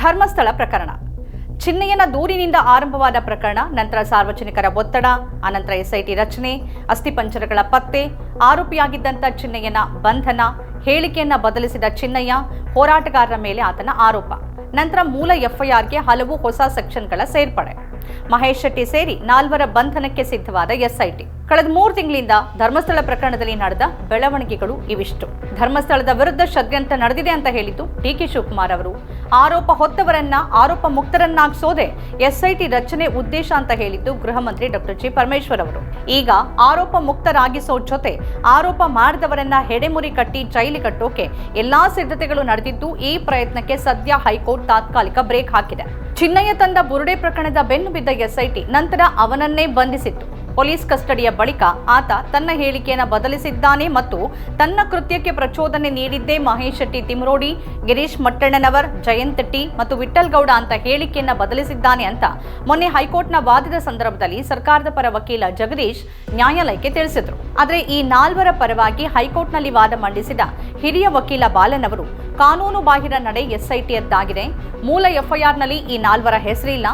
ಧರ್ಮಸ್ಥಳ ಪ್ರಕರಣ. ಚಿನ್ನಯ್ಯನ ದೂರಿನಿಂದ ಆರಂಭವಾದ ಪ್ರಕರಣ, ನಂತರ ಸಾರ್ವಜನಿಕರ ಒತ್ತಡ, ಅನಂತರ ಎಸ್ಐಟಿ ರಚನೆ ಅಸ್ಥಿಪಂಜರಗಳ ಪತ್ತೆ ಆರೋಪಿಯಾಗಿದ್ದಂಥ ಚಿನ್ನಯ್ಯನ ಬಂಧನ, ಹೇಳಿಕೆಯನ್ನ ಬದಲಿಸಿದ ಚಿನ್ನಯ್ಯ ಹೋರಾಟಗಾರರ ಮೇಲೆ ಆತನ ಆರೋಪ. ನಂತರ ಮೂಲ ಎಫ್ಐಆರ್ಗೆ ಹಲವು ಹೊಸ ಸೆಕ್ಷನ್ಗಳ ಸೇರ್ಪಡೆ. ಮಹೇಶ್ ಶೆಟ್ಟಿ ಸೇರಿ ನಾಲ್ವರ ಬಂಧನಕ್ಕೆ ಸಿದ್ಧವಾದ ಎಸ್ಐಟಿ. ಕಳೆದ ಮೂರು ತಿಂಗಳಿಂದ ಧರ್ಮಸ್ಥಳ ಪ್ರಕರಣದಲ್ಲಿ ನಡೆದ ಬೆಳವಣಿಗೆಗಳು ಇವಿಷ್ಟು. ಧರ್ಮಸ್ಥಳದ ವಿರುದ್ಧ ಷಡ್ಯಂತ್ರ ನಡೆದಿದೆ ಅಂತ ಹೇಳಿದ್ದು ಡಿ ಕೆ ಶಿವಕುಮಾರ್ ಅವರು. ಆರೋಪ ಹೊತ್ತವರನ್ನ, ಆರೋಪ ಮುಕ್ತರನ್ನಾಗಿಸೋದೆ ಎಸ್ಐಟಿ ರಚನೆ ಉದ್ದೇಶ ಅಂತ ಹೇಳಿದ್ದು ಗೃಹ ಮಂತ್ರಿ ಡಾಕ್ಟರ್ ಜಿ ಪರಮೇಶ್ವರ್ ಅವರು. ಈಗ ಆರೋಪ ಮುಕ್ತರಾಗಿಸೋ ಜೊತೆ ಆರೋಪ ಮಾಡಿದವರನ್ನ ಹೆಡೆಮುರಿ ಕಟ್ಟಿ ಜೈಲಿ ಕಟ್ಟೋಕೆ ಎಲ್ಲಾ ಸಿದ್ಧತೆಗಳು ನಡೆದಿದ್ದು ಈ ಪ್ರಯತ್ನಕ್ಕೆ ಸದ್ಯ ಹೈಕೋರ್ಟ್ ತಾತ್ಕಾಲಿಕ ಬ್ರೇಕ್ ಹಾಕಿದೆ. ಚಿನ್ನಯ್ಯ ತಂದ ಬುರುಡೆ ಪ್ರಕರಣದ ಬೆನ್ನು ಬಿದ್ದ ಎಸ್ಐಟಿ ನಂತರ ಅವನನ್ನೇ ಬಂಧಿಸಿತ್ತು. ಪೊಲೀಸ್ ಕಸ್ಟಡಿಯ ಬಳಿಕ ಆತ ತನ್ನ ಹೇಳಿಕೆಯನ್ನು ಬದಲಿಸಿದ್ದಾನೆ ಮತ್ತು ತನ್ನ ಕೃತ್ಯಕ್ಕೆ ಪ್ರಚೋದನೆ ನೀಡಿದ್ದೇ ಮಹೇಶ್ ಶೆಟ್ಟಿ ತಿಮ್ರೋಡಿ, ಗಿರೀಶ್ ಮಟ್ಟಣ್ಣನವರ್, ಜಯಂತ್ ಟಿ ಮತ್ತು ವಿಠಲ್ಗೌಡ ಅಂತ ಹೇಳಿಕೆಯನ್ನು ಬದಲಿಸಿದ್ದಾನೆ ಅಂತ ಮೊನ್ನೆ ಹೈಕೋರ್ಟ್ನ ವಾದದ ಸಂದರ್ಭದಲ್ಲಿ ಸರ್ಕಾರದ ಪರ ವಕೀಲ ಜಗದೀಶ್ ನ್ಯಾಯಾಲಯಕ್ಕೆ ತಿಳಿಸಿದ್ರು. ಆದರೆ ಈ ನಾಲ್ವರ ಪರವಾಗಿ ಹೈಕೋರ್ಟ್ನಲ್ಲಿ ವಾದ ಮಂಡಿಸಿದ ಹಿರಿಯ ವಕೀಲ ಬಾಲನ್ ಅವರು ಕಾನೂನು ಬಾಹಿರ ನಡೆ ಎಸ್ಐಟಿಯದ್ದಾಗಿದೆ. ಮೂಲ ಎಫ್ಐಆರ್ನಲ್ಲಿ ಈ ನಾಲ್ವರ ಹೆಸರಿಲ್ಲ.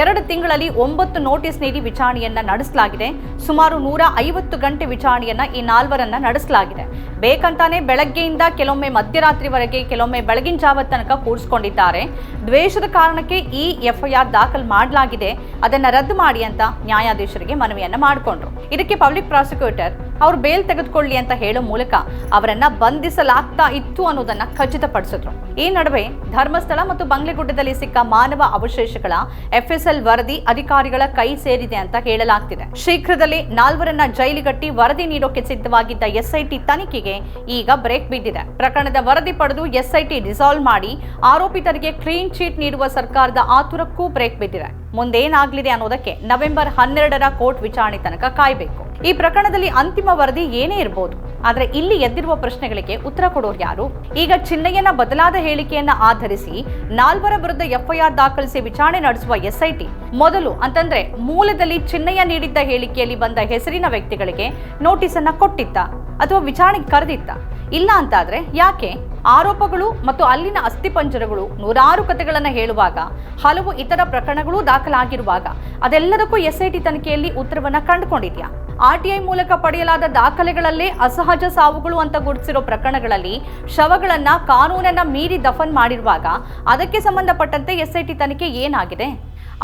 ಎರಡು ತಿಂಗಳಲ್ಲಿ ಒಂಬತ್ತು ನೋಟಿಸ್ ನೀಡಿ ವಿಚಾರಣೆಯನ್ನ ನಡೆಸಲಾಗಿದೆ. ಸುಮಾರು ನೂರ ಐವತ್ತು ಗಂಟೆ ವಿಚಾರಣೆಯನ್ನ ಈ ನಾಲ್ವರನ್ನ ನಡೆಸಲಾಗಿದೆ. ಬೇಕಂತಾನೆ ಬೆಳಗ್ಗೆಯಿಂದ ಕೆಲವೊಮ್ಮೆ ಮಧ್ಯರಾತ್ರಿವರೆಗೆ, ಕೆಲವೊಮ್ಮೆ ಬೆಳಗಿನ ಜಾವ ತನಕ ಕೂಡಿಸ್ಕೊಂಡಿದ್ದಾರೆ ದ್ವೇಷದ ಕಾರಣಕ್ಕೆ ಈ ಎಫ್ಐಆರ್ ದಾಖಲು ಮಾಡಲಾಗಿದೆ. ಅದನ್ನ ರದ್ದು ಮಾಡಿ ಅಂತ ನ್ಯಾಯಾಧೀಶರಿಗೆ ಮನವಿಯನ್ನ ಮಾಡಿಕೊಂಡ್ರು. ಇದಕ್ಕೆ ಪಬ್ಲಿಕ್ ಪ್ರಾಸಿಕ್ಯೂಟರ್ ಅವರು ಬೇಲ್ ತೆಗೆದುಕೊಳ್ಳಿ ಅಂತ ಹೇಳೋ ಮೂಲಕ ಅವರನ್ನ ಬಂಧಿಸಲಾಗ್ತಾ ಇತ್ತು ಅನ್ನೋದನ್ನ ಖಚಿತಪಡಿಸಿದ್ರು. ಈ ನಡುವೆ ಧರ್ಮಸ್ಥಳ ಮತ್ತು ಬಂಗ್ಲೆಗುಡ್ಡದಲ್ಲಿ ಸಿಕ್ಕ ಮಾನವ ಅವಶೇಷಗಳ ಎಫ್ಎಸ್ಎಲ್ ವರದಿ ಅಧಿಕಾರಿಗಳ ಕೈ ಸೇರಿದೆ ಅಂತ ಹೇಳಲಾಗ್ತಿದೆ. ಶೀಘ್ರದಲ್ಲಿ ನಾಲ್ವರನ್ನ ಜೈಲಿಗಟ್ಟಿ ವರದಿ ನೀಡೋಕೆ ಸಿದ್ಧವಾಗಿದ್ದ ಎಸ್ಐಟಿ ತನಿಖೆಗೆ ಈಗ ಬ್ರೇಕ್ ಬಿದ್ದಿದೆ. ಪ್ರಕರಣದ ವರದಿ ಪಡೆದು ಎಸ್ಐಟಿ ಡಿಸಾಲ್ವ್ ಮಾಡಿ ಆರೋಪಿತರಿಗೆ ಕ್ಲೀನ್ ಚೀಟ್ ನೀಡುವ ಸರ್ಕಾರದ ಆತುರಕ್ಕೂ ಬ್ರೇಕ್ ಬಿದ್ದಿದೆ. ಮುಂದೇನಾಗಲಿದೆ ಅನ್ನೋದಕ್ಕೆ ನವೆಂಬರ್ ಹನ್ನೆರಡರ ಕೋರ್ಟ್ ವಿಚಾರಣೆ ತನಕ ಕಾಯಬೇಕು. ಈ ಪ್ರಕರಣದಲ್ಲಿ ಅಂತಿಮ ವರದಿ ಏನೇ ಇರಬಹುದು ಆದ್ರೆ ಇಲ್ಲಿ ಎದ್ದಿರುವ ಪ್ರಶ್ನೆಗಳಿಗೆ ಉತ್ತರ ಕೊಡೋರು ಯಾರು? ಈಗ ಚಿನ್ನಯ್ಯನ ಬದಲಾದ ಹೇಳಿಕೆಯನ್ನ ಆಧರಿಸಿ ನಾಲ್ವರ ವಿರುದ್ಧ ಎಫ್ಐಆರ್ ದಾಖಲಿಸಿ ವಿಚಾರಣೆ ನಡೆಸುವ ಎಸ್ಐಟಿ ಮೊದಲು ಅಂತಂದ್ರೆ ಮೂಲದಲ್ಲಿ ಚಿನ್ನಯ್ಯ ನೀಡಿದ್ದ ಹೇಳಿಕೆಯಲ್ಲಿ ಬಂದ ಹೆಸರಿನ ವ್ಯಕ್ತಿಗಳಿಗೆ ನೋಟಿಸ್ ಅನ್ನ ಕೊಟ್ಟಿತ್ತ ಅಥವಾ ವಿಚಾರಣೆಗೆ ಕರೆದಿತ್ತ? ಇಲ್ಲ ಅಂತಾದ್ರೆ ಯಾಕೆ? ಆರೋಪಗಳು ಮತ್ತು ಅಲ್ಲಿನ ಅಸ್ಥಿಪಂಜರಗಳು ನೂರಾರು ಕಥೆಗಳನ್ನು ಹೇಳುವಾಗ, ಹಲವು ಇತರ ಪ್ರಕರಣಗಳು ದಾಖಲಾಗಿರುವಾಗ ಅದೆಲ್ಲದಕ್ಕೂ ಎಸ್ಐಟಿ ತನಿಖೆಯಲ್ಲಿ ಉತ್ತರವನ್ನ ಕಂಡುಕೊಂಡಿದ್ಯಾ? ಆರ್ಟಿಐ ಮೂಲಕ ಪಡೆಯಲಾದ ದಾಖಲೆಗಳಲ್ಲೇ ಅಸಹಜ ಸಾವುಗಳು ಅಂತ ಗುರುತಿಸಿರೋ ಪ್ರಕರಣಗಳಲ್ಲಿ ಶವಗಳನ್ನ ಕಾನೂನನ್ನ ಮೀರಿ ದಫನ್ ಮಾಡಿರುವಾಗ ಅದಕ್ಕೆ ಸಂಬಂಧಪಟ್ಟಂತೆ ಎಸ್ಐಟಿ ತನಿಖೆ ಏನಾಗಿದೆ?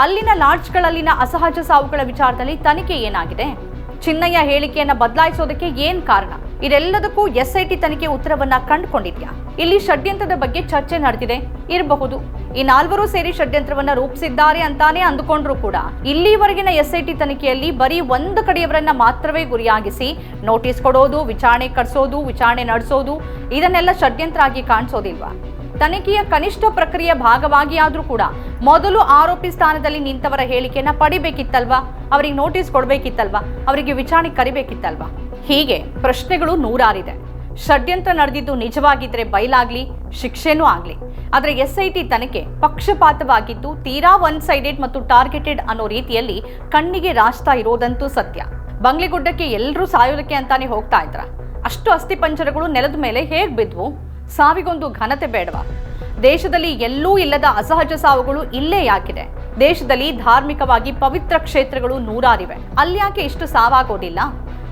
ಅಲ್ಲಿನ ಲಾಡ್ಜ್ಗಳಲ್ಲಿನ ಅಸಹಜ ಸಾವುಗಳ ವಿಚಾರದಲ್ಲಿ ತನಿಖೆ ಏನಾಗಿದೆ? ಚಿನ್ನಯ್ಯ ಹೇಳಿಕೆಯನ್ನು ಬದಲಾಯಿಸೋದಕ್ಕೆ ಏನು ಕಾರಣ? ಇದೆಲ್ಲದಕ್ಕೂ ಎಸ್ಐಟಿ ತನಿಖೆ ಉತ್ತರವನ್ನ ಕಂಡುಕೊಂಡಿದ್ಯಾ? ಇಲ್ಲಿ ಷಡ್ಯಂತ್ರದ ಬಗ್ಗೆ ಚರ್ಚೆ ನಡೆದಿದೆ. ಇರಬಹುದು. ಈ ನಾಲ್ವರು ಸೇರಿ ಷಡ್ಯಂತ್ರವನ್ನ ರೂಪಿಸಿದ್ದಾರೆ ಅಂತಾನೆ ಅಂದುಕೊಂಡ್ರು ಕೂಡ. ಇಲ್ಲಿವರೆಗಿನ ಎಸ್ಐಟಿ ತನಿಖೆಯಲ್ಲಿ ಬರೀ ಒಂದು ಕಡೆಯವರನ್ನ ಮಾತ್ರವೇ ಗುರಿಯಾಗಿಸಿ, ನೋಟಿಸ್ ಕೊಡೋದು, ವಿಚಾರಣೆ ಕಟ್ಸೋದು ವಿಚಾರಣೆ ನಡೆಸೋದು, ಇದನ್ನೆಲ್ಲ ಷಡ್ಯಂತ್ರ ಆಗಿ ಕಾಣಿಸೋದಿಲ್ವಾ? ತನಿಖೆಯ ಕನಿಷ್ಠ ಪ್ರಕ್ರಿಯೆಯ ಭಾಗವಾಗಿ ಆದ್ರೂ ಕೂಡ ಮೊದಲು ಆರೋಪಿ ಸ್ಥಾನದಲ್ಲಿ ನಿಂತವರ ಹೇಳಿಕೆಯನ್ನ ಪಡಿಬೇಕಿತ್ತಲ್ವಾ? ಅವರಿಗೆ ನೋಟಿಸ್ ಕೊಡಬೇಕಿತ್ತಲ್ವಾ? ಅವರಿಗೆ ವಿಚಾರಣೆ ಕರಿಬೇಕಿತ್ತಲ್ವಾ? ಹೀಗೆ ಪ್ರಶ್ನೆಗಳು ನೂರಾರಿದೆ. ಷಡ್ಯಂತ್ರ ನಡೆದಿದ್ದು ನಿಜವಾಗಿದ್ರೆ ಬಯಲಾಗ್ಲಿ ಶಿಕ್ಷೆನೂ ಆಗ್ಲಿ. ಆದರೆ ಎಸ್ ಐ ಟಿ ತನಿಖೆ ಪಕ್ಷಪಾತವಾಗಿದ್ದು ತೀರಾ ಒನ್ ಸೈಡೆಡ್ ಮತ್ತು ಟಾರ್ಗೆಟೆಡ್ ಅನ್ನೋ ರೀತಿಯಲ್ಲಿ ಕಣ್ಣಿಗೆ ರಾಚ್ತಾ ಇರೋದಂತೂ ಸತ್ಯ. ಬಂಗ್ಲೆಗುಡ್ಡಕ್ಕೆ ಎಲ್ಲರೂ ಸಾಯೋದಕ್ಕೆ ಅಂತಾನೆ ಹೋಗ್ತಾ ಇದ್ರ. ಅಷ್ಟು ಅಸ್ಥಿಪಂಜರಗಳು ನೆಲದ ಮೇಲೆ ಹೇಗ್ ಬಿದ್ವು? ಸಾವಿಗೊಂದು ಘನತೆ ಬೇಡವಾ? ದೇಶದಲ್ಲಿ ಎಲ್ಲೂ ಇಲ್ಲದ ಅಸಹಜ ಸಾವುಗಳು ಇಲ್ಲೇ ಯಾಕಿದೆ? ದೇಶದಲ್ಲಿ ಧಾರ್ಮಿಕವಾಗಿ ಪವಿತ್ರ ಕ್ಷೇತ್ರಗಳು ನೂರಾರಿವೆ. ಅಲ್ಯಾಕೆ ಇಷ್ಟು ಸಾವಾಗೋದಿಲ್ಲ?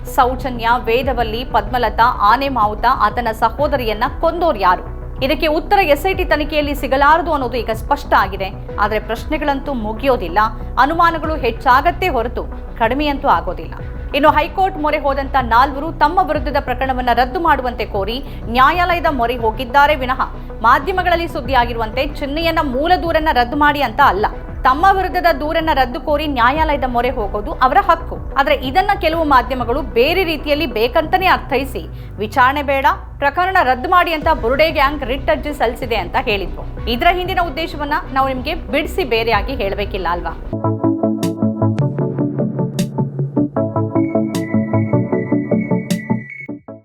ಸೌಜನ್ಯ, ವೇದವಲ್ಲಿ, ಪದ್ಮಲತಾ ಆನೆ ಮಾವುತ ಆತನ ಸಹೋದರಿಯನ್ನ ಕೊಂದೋರ್ ಯಾರು? ಇದಕ್ಕೆ ಉತ್ತರ ಎಸ್ಐಟಿ ತನಿಖೆಯಲ್ಲಿ ಸಿಗಲಾರದು ಅನ್ನೋದು ಈಗ ಸ್ಪಷ್ಟ ಆಗಿದೆ. ಆದರೆ ಪ್ರಶ್ನೆಗಳಂತೂ ಮುಗಿಯೋದಿಲ್ಲ. ಅನುಮಾನಗಳು ಹೆಚ್ಚಾಗತ್ತೆ ಹೊರತು ಕಡಿಮೆಯಂತೂ ಆಗೋದಿಲ್ಲ. ಇನ್ನು ಹೈಕೋರ್ಟ್ ಮೊರೆ ಹೋದಂತ ನಾಲ್ವರು ತಮ್ಮ ವಿರುದ್ಧದ ಪ್ರಕರಣವನ್ನ ರದ್ದು ಮಾಡುವಂತೆ ಕೋರಿ ನ್ಯಾಯಾಲಯದ ಮೊರೆ ಹೋಗಿದ್ದಾರೆ ವಿನಃ. ಮಾಧ್ಯಮಗಳಲ್ಲಿ ಸುದ್ದಿಯಾಗಿರುವಂತೆ ಚಿನ್ನೆಯನ್ನ ಮೂಲ ದೂರನ್ನ ರದ್ದು ಮಾಡಿ ಅಂತ ಅಲ್ಲ. ತಮ್ಮ ವಿರುದ್ಧದ ದೂರನ್ನ ರದ್ದು ಕೋರಿ ನ್ಯಾಯಾಲಯದ ಮೊರೆ ಹೋಗೋದು ಅವರ ಹಕ್ಕು. ಆದರೆ ಇದನ್ನ ಕೆಲವು ಮಾಧ್ಯಮಗಳು ಬೇರೆ ರೀತಿಯಲ್ಲಿ ಬೇಕಂತಾನೆ ಅರ್ಥೈಸಿ, ವಿಚಾರಣೆ ಬೇಡ, ಪ್ರಕರಣ ರದ್ದು ಮಾಡಿ ಅಂತ ಬುರುಡೆ ಗ್ಯಾಂಗ್ ರಿಟ್ ಅರ್ಜಿ ಸಲ್ಲಿಸಿದೆ ಅಂತ ಹೇಳಿದ್ರು ಇದರ ಹಿಂದಿನ ಉದ್ದೇಶವನ್ನ ನಾವು ನಿಮಗೆ ಬಿಡಿಸಿ ಬೇರೆಯಾಗಿ ಹೇಳಬೇಕಿಲ್ಲ ಅಲ್ವಾ?